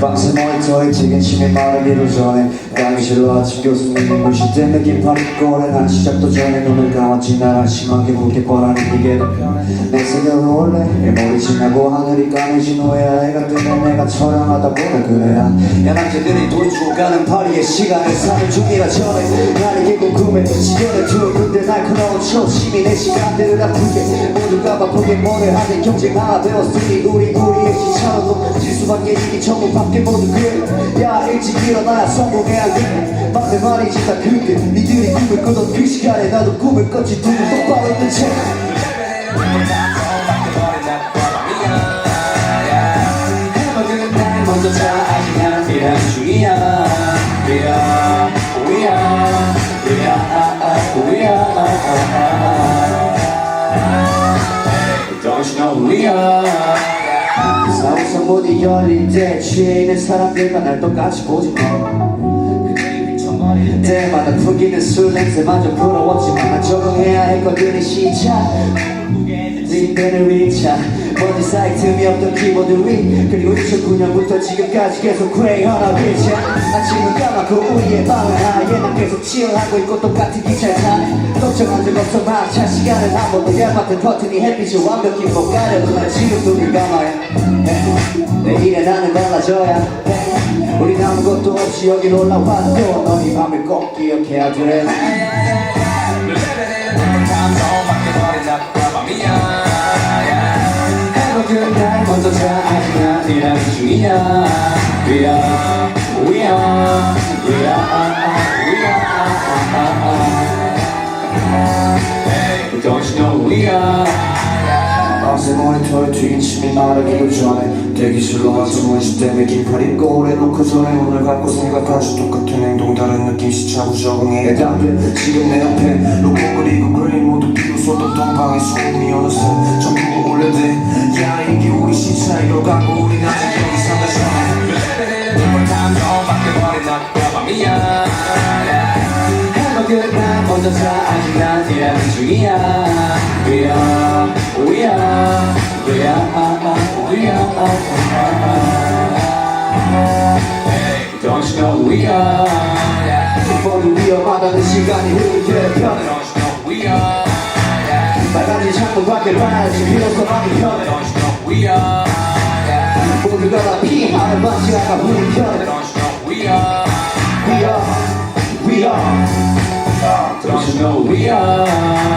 방새 모니터에 찍은 침이 마르기도 전에 강의실로 아침 교수님이 무시된 느낌 파리꼬래 난 시작도 전에 눈을 감았지. 날 한심하게 붉게 뻔하는 이게 내 생각은 원래 일몰이 지나고 하늘이 까매진 후에야. 해가 뜨면 내가 처량하다 보면 그래야. 야 남자들이 돈 주고 가는 파리의 시간을 사는 중이라 전에 나에게 궁금해 시간을 줘 근데 날카로운 초심이 내 시간들을 아프게. 모두가 바쁘게 뭐를 하든 경쟁 하나 배웠으니 우리 우리의 시차로 질 수밖에 이기 전부 밖에 모두 그래. 야 일찍 일어나야 성공해야 돼 맞는 말이지 다 그게 니들이 꿈을 꿔던 그 시간에 나도 꿈을 꿨지 두고 똑바로 뜬 채. 해먹은 날 먼저 자 사우서 문이 열릴 때 취해 있는 사람들과 날 똑같이 보지 마 때마다 풍기는 술 냄새마저 부러웠지만 난 적응해야 했거든 이 시작. 링크를 위차. 먼지 사이 틈이 없던 키보드 위. 그리고 2009년부터 지금까지 계속 그레이 하나 위차. 아침은 까맣고 우리의 밤은 하얘 난 계속 치열하고 있고 똑같은 기차를 타네 걱정한 적 없어 막차 시간을 한 번도 열받은 버튼이 햇빛을 완벽히 못 가려도 난 지금도 눈 감아야 해. 내일에 나는 달라져야 해 것도 없이 여긴 올라왔고 넌이 밤을 꼭 기억해야 돼. 해먹은 날 먼저 자 아직 난 일하는 중이야 위야 위야 위야 위야 Don't you know we are 밤새 모니터에 튀긴 침이 마르기도 전에 대기실로 와서 문시 때문에 긴팔 입고 오래 놓고 전에 오늘 갖고 생각하지 똑같은 행동 다른 느낌 시차고 적응해. 답변 지금 내 옆에 로고 그리고 그린 모두 비로소 동방의 소음이 어느새 전부 올려대. 야 이게 우리 시차이로 가고 우린 아직 여기 산다 해먹은 날 먼저 자. 아직 난 일하는 중이야 위야 위야 위야 위야 Don't you know we are 모두 위험하다는 시간이 우리의 편에 Don't you know we are 빨간지 창문 밖을 봐야지 비로소 마음이 편해 Don't you know we are 모두가 다 피하는 반지 하나 우리 편에 Don't you know we are We are, we are Don't you know we are